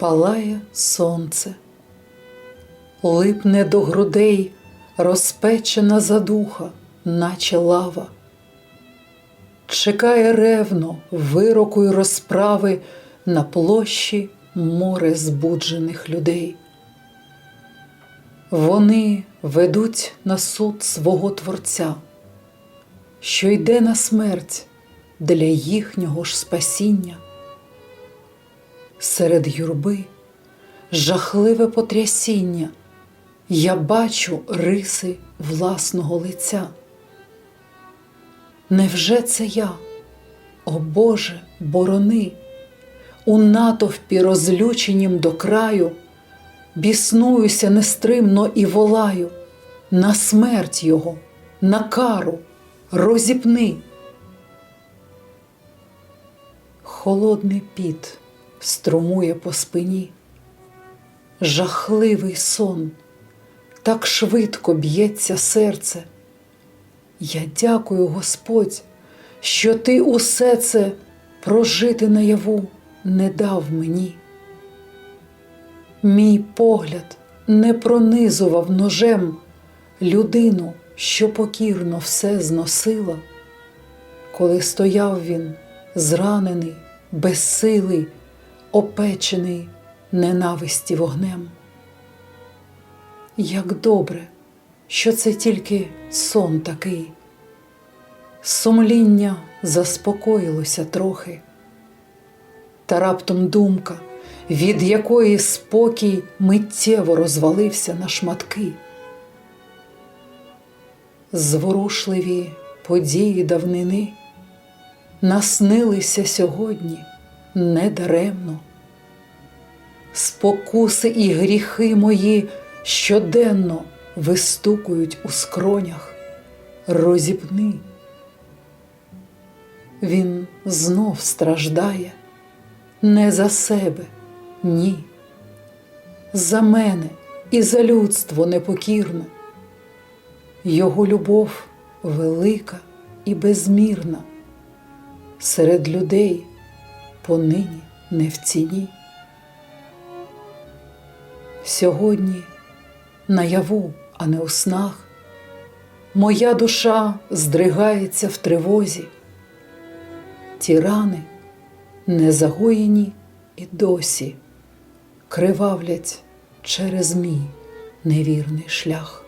палає сонце, липне до грудей розпечена задуха, наче лава. Чекає ревно вироку й розправи на площі море збуджених людей. Вони ведуть на суд свого Творця, що йде на смерть для їхнього ж спасіння. Серед юрби жахливе потрясіння, я бачу риси власного лиця. Невже це я, о Боже, борони, у натовпі розлюченім до краю, біснуюся нестримно і волаю. На смерть Його, на кару, розіпни. Холодний піт струмує по спині, жахливий сон, так швидко б'ється серце. Я дякую, Господь, що Ти усе це прожити наяву не дав мені. Мій погляд не пронизував ножем людину, що покірно все зносила, коли стояв він зранений, безсилий, опечений ненависті вогнем. Як добре, що це тільки сон такий. Сумління заспокоїлося трохи, та раптом думка, від якої спокій миттєво розвалився на шматки. Зворушливі події давнини наснилися сьогодні недаремно. Спокуси і гріхи мої щоденно вистукують у скронях, розіпни. Він знов страждає не за себе, ні, за мене і за людство непокірне. Його любов велика і безмірна, серед людей понині не в ціні. Сьогодні наяву, а не у снах, моя душа здригається в тривозі, ті рани незагоєні і досі кривавлять через мій невірний шлях.